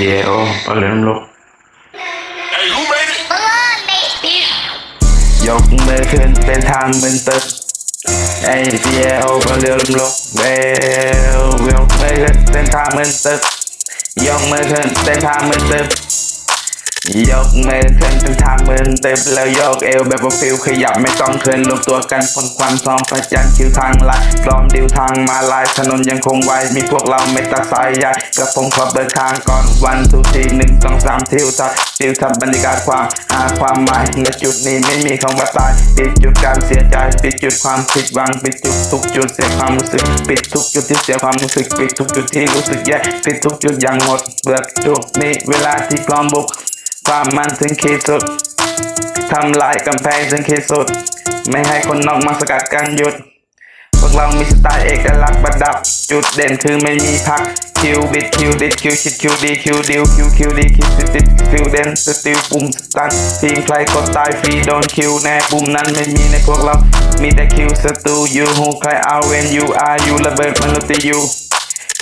เดี๋ยวเอาเหลือน้ำลก Hey, who made it? ยกมือขึ้นเป็นทางเหมือนตึกไอ้เดียวก็เรือลมลกเบลยกมือขึ้นเป็นทางเหมือนตึกยกมือขึ้นเป็นทางเหมือนตึก ยกมือขึ้นเป็นทางเมือนตึกแล้วยกเอวแบบว่าฟิลขยับไม่ต้องเคลื่อนรวมตัวกันพ้นความซองประจันคิวทางลายพร้อมดิวทางมาลายถนนยังคงไวมีพวกเราไม่ตัดสายใยกระผมขอเบิกทางก่อนวันทุกทีหนึ่งสองสามทิวทัศน์ทิวทัศน์บรรยากาศความหาความหมายณจุดนี้ไม่มีคำว่าตายปิดจุดการเสียใจปิดจุดความผิดหวังปิดจุดทุกจุดเสียความรู้สึกปิดทุกจุดที่เสียความรู้สึกปิดทุกจุดที่รู้สึกแย่ปิดทุกจุดอย่างหมดเปลือกจุดนี้เวลาที่พร้อมบุก ความมันถึงขีดสุดทำลายกำแพงถึงขีดสุด ไม่ให้คนนอกมาสกัดกั้นหยุด พวกเรามีสไตล์เอกลักษณ์ประดับ จุดเด่นคือไม่มีพักคิวบิดคิวดิดคิวชิดคิวดีคิวดิวคิวคิวดีคิวติดติดคิวเด่นสติลปุ่มสตันทีมใครกดตายฟรีโดนคิวแน่ปุ่มนั้นไม่มีในพวกเรา มีแต่คิวสตูยูฮูใครเอาเวนยูอายูระเบิดมนุษย์ยู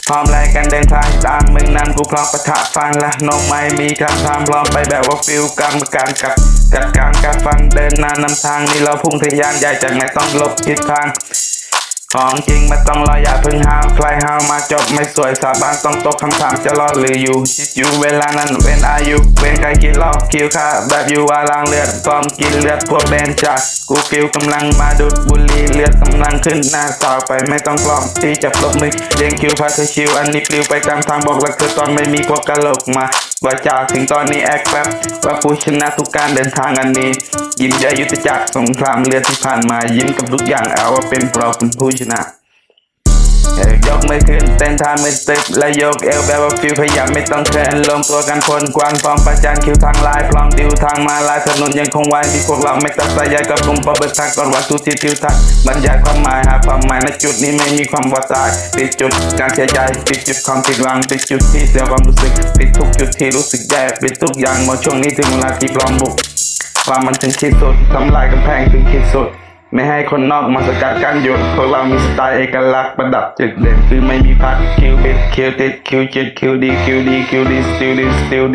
พร้อมแลกกันเดินทางตามมึงนั้นกูพร้อมปะทะฟันละน้องไม่มีคำถามพร้อมไปแบบว่าฟิลกรรมการกับจัดการการฟังเดินนานนำทางนี่เราพุ่งทะยานใหญ่จากไหนต้องลบทิศทาง ของจริงไม่ต้องรออย่าเพึ่งห้าวใครห้าวมาจบไม่สวยสาบานต้องตกคำถามจะรอดหรืออยู่ชิดอยู่เวลานั้นเว้นอายุเว้นใครกินเล้าคิวค่าแบบอยู่ว่าล้างเลือดพร้อมกินเลือดพวกแดนจากกูฟิวกำลังมาดูดบุหรี่เลือดกำลังขึ้นหน้าสาวไปไม่ต้องกล้องที่จะปลบมือเลี้ยงคิวพาเธอชิวอันนี้ปลิวไปตามทางบอกแล้วคือตอนไม่มีพวกกะโหลกมาว่าจากถึงตอนนี้แอคแบบว่าผู้ชนะทุกการเดินทางอันนี้ ยิ้มเยอะยุติจักรสงครามเรือที่ผ่านมายิ้มกับทุกอย่างเอาว่าเป็นเราคุณผู้ชนะ ยกมือขึ้นเต้นท่ามือตึกและยกเอวแบบว่าฟิวพยายามไม่ต้องเคลนลงตัวกันพลกวนพร้อมประจันคิวทางลายพร้อมดิวทางมาลายถนนยังคงไวที่พวกเราไม่ตัดสายใยกับกลุ่มประเบิดทางก่อนวันทุกที่ทิวทัศน์บรรยายความหมายหาความหมายในจุดนี้ไม่มีความว่าตายปิดจุดการเสียใจปิดจุดความผิดหวังปิดจุดที่เสียความรู้สึกปิดทุกจุดที่รู้สึกแย่ปิดทุกอย่างหมดช่วงนี้ถึงเวลาที่พร้อมบุกความมันถึงขีดสุดทำลายกำแพงถึงขีดสุด ไม่ให้คนนอกมาสกัดกั้นหยุดพวกเรามีสไตล์เอกลักษณ์ประดับจุดเด่นคือไม่มีพักคิวบิดคิวติดคิวจิตคิวดีคิวดีคิวดีสติลดีสติลดี